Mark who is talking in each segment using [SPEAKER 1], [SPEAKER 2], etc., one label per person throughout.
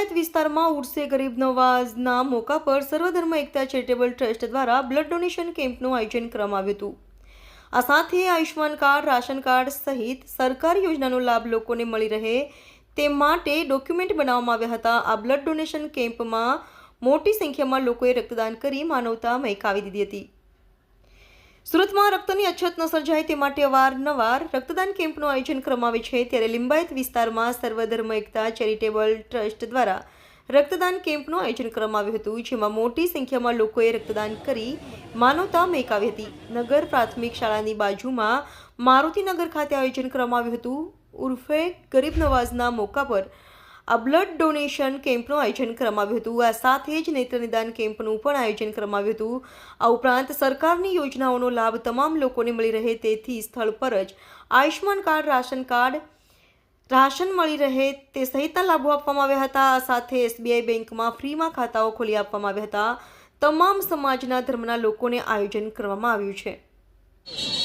[SPEAKER 1] લિંબાયત વિસ્તારમાં ઉડશે ગરીબ નવાઝના મોકા પર સર્વધર્મ એકતા ચેરિટેબલ ટ્રસ્ટ દ્વારા બ્લડ ડોનેશન કેમ્પનું આયોજન કરવામાં આવ્યું હતું. આ સાથે આયુષ્માન કાર્ડ, રાશન કાર્ડ સહિત સરકારી યોજનાનો લાભ લોકોને મળી રહે તે માટે ડોક્યુમેન્ટ બનાવવામાં આવ્યા હતા. આ બ્લડ ડોનેશન કેમ્પમાં મોટી સંખ્યામાં લોકોએ રક્તદાન કરી માનવતા મહેકાવી દીધી હતી. સુરતમાં રક્તની અછત ન સર્જાય તે માટે વારનવાર રક્તદાન કેમ્પનું આયોજન કરવામાં આવે છે. ત્યારે લિંબાયત વિસ્તારમાં સર્વધર્મ એકતા ચેરિટેબલ ટ્રસ્ટ દ્વારા રક્તદાન કેમ્પનું આયોજન કરવામાં આવ્યું હતું, જેમાં મોટી સંખ્યામાં લોકોએ રક્તદાન કરી માનવતા મેકાવી હતી. નગર પ્રાથમિક શાળાની બાજુમાં મારુતિનગર ખાતે આયોજન કરવામાં આવ્યું હતું. ઉર્ફે ગરીબ નવાઝના મોકા પર આ બ્લડ ડોનેશન કેમ્પનું આયોજન કરવામાં હતું. આ સાથે જ નેત્ર નિદાન કેમ્પનું પણ આયોજન કરવામાં હતું. આ ઉપરાંત સરકારની યોજનાઓનો લાભ તમામ લોકોને મળી રહે તેથી સ્થળ પર જ Ayushman card, ration card, ration મળી રહે તે સહિતના લાભો આપવામાં આવ્યા હતા. આ સાથે એસબીઆઈ બેંકમાં ફ્રીમાં ખાતાઓ ખોલી આપવામાં આવ્યા હતા. તમામ સમાજના ધર્મના લોકોને આયોજન કરવામાં આવ્યું છે.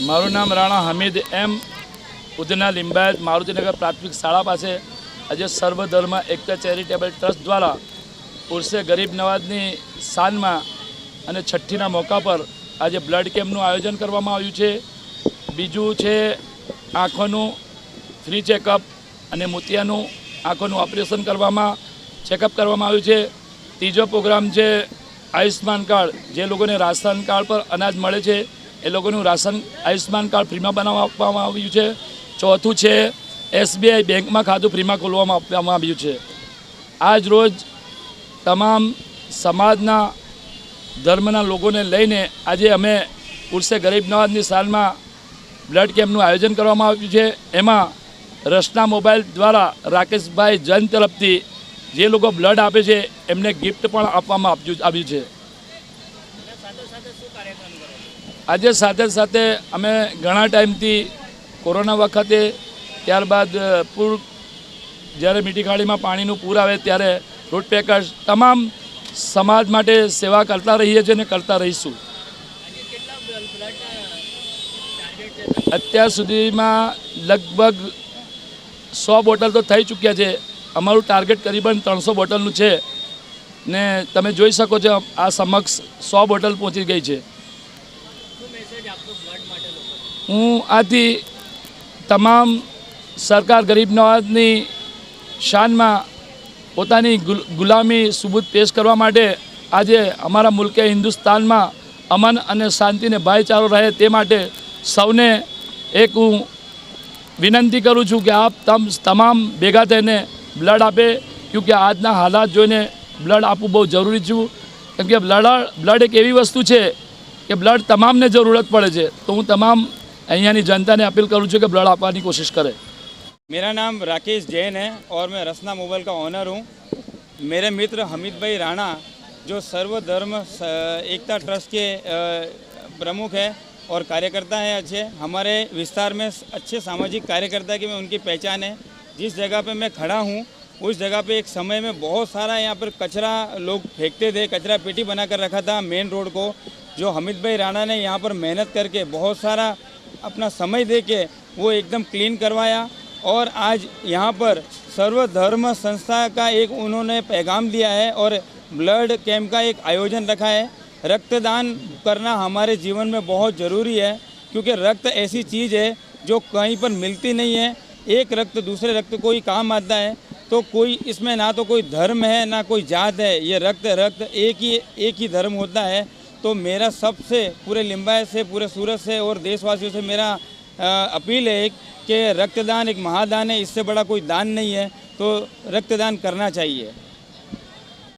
[SPEAKER 2] મારું નામ રાણા હામિદ એમ ઉધના લિંબાયત, મારુતિનગર પ્રાથમિક શાળા પાસે આજે સર્વધર્મ એકતા ચેરિટેબલ ટ્રસ્ટ દ્વારા ઉર્સે ગરીબ નવાજની શાનમાં અને છઠ્ઠીના મોકા પર આજે બ્લડ કેમ્પનું આયોજન કરવામાં આવ્યું છે. બીજું છે આંખોનું ફ્રી ચેકઅપ અને મોતિયાનું આંખોનું ઓપરેશન કરવામાં, ચેકઅપ કરવામાં આવ્યું છે. ત્રીજો પ્રોગ્રામ છે આયુષ્માન કાર્ડ, જે લોકોને રાશન કાર્ડ પર અનાજ મળે છે, એ લોકોનું રાશન આયુષ્માન કાર્ડ ફ્રીમાં બનાવવા આપવામાં આવ્યું છે. ચોથું છે એસબીઆઈ બેંકમાં ખાતું ફ્રીમાં ખોલવામાં આપવામાં આવ્યું છે. આજ રોજ તમામ સમાજના, ધર્મના લોકોને લઈને આજે અમે ઉર્સે ગરીબ નવાજની સાલમાં બ્લડ કેમ્પનું આયોજન કરવામાં આવ્યું છે. એમાં રસના મોબાઈલ દ્વારા રાકેશભાઈ જન તરફથી જે લોકો બ્લડ આપે છે, એમને ગિફ્ટ પણ આપવામાં આવ્યું છે. આજે સાથે સાથે અમે ઘણા ટાઈમથી કોરોના વખતે ત્યારબાદ પૂર, જ્યારે મીઠી ખાડીમાં પાણીનું પૂર આવે ત્યારે રોડ પેકર્સ તમામ સમાજ માટે સેવા કરતા રહીએ છીએ અને કરતા રહીશું. અત્યાર સુધીમાં લગભગ સો બોટલ તો થઈ ચૂક્યા છે. અમારું ટાર્ગેટ કરીબન ત્રણસો બોટલનું છે. ને તમે જોઈ શકો છો, આ સમક્ષ સો બોટલ પહોંચી ગઈ છે. હું આથી તમામ સરકાર ગરીબ નવાજની શાનમાં પોતાની ગુલામી સુબૂત પેશ કરવા માટે આજે અમારા મુલ્કે હિન્દુસ્તાનમાં અમન અને શાંતિને ભાઈચારો રહે તે માટે સૌને એક હું વિનંતી કરું છું કે આપ તમ, તમામ ભેગા થઈને બ્લડ આપે કે આજના હાલાત જોઈને બ્લડ આપવું બહુ જરૂરી છું. કેમકે બ્લડ બ્લડ એક એવી વસ્તુ છે કે બ્લડ તમામને જરૂરત પડે છે. તો હું તમામ અહીંયાની જનતાને અપીલ કરું છું કે બ્લડ આપવાની કોશિશ કરે.
[SPEAKER 3] मेरा नाम राकेश जैन है और मैं रसना मोबाइल का ऑनर हूँ। मेरे मित्र हमीद भाई राणा, जो सर्वधर्म एकता ट्रस्ट के प्रमुख है और कार्यकर्ता हैं अच्छे। हमारे विस्तार में अच्छे सामाजिक कार्यकर्ता की मैं उनकी पहचान है। जिस जगह पे मैं खड़ा हूँ, उस जगह पे एक समय में बहुत सारा यहाँ पर कचरा लोग फेंकते थे, कचरा पेटी बना कर रखा था मेन रोड को। जो हमीद भाई राणा ने यहाँ पर मेहनत करके बहुत सारा अपना समय दे के वो एकदम क्लीन करवाया। और आज यहाँ पर सर्वधर्म संस्था का एक उन्होंने पैगाम दिया है और ब्लड कैंप का एक आयोजन रखा है। रक्तदान करना हमारे जीवन में बहुत ज़रूरी है, क्योंकि रक्त ऐसी चीज़ है जो कहीं पर मिलती नहीं है। एक रक्त दूसरे रक्त को ही काम आता है। तो कोई इसमें ना तो कोई धर्म है, ना कोई जात है। ये रक्त रक्त एक ही एक ही धर्म होता है। तो मेरा सबसे, पूरे लिम्बायत से, पूरे सूरत से और देशवासियों से मेरा अपील है एक कि रक्तदान एक महादान है इससे बड़ा कोई दान नहीं है तो रक्तदान करना चाहिए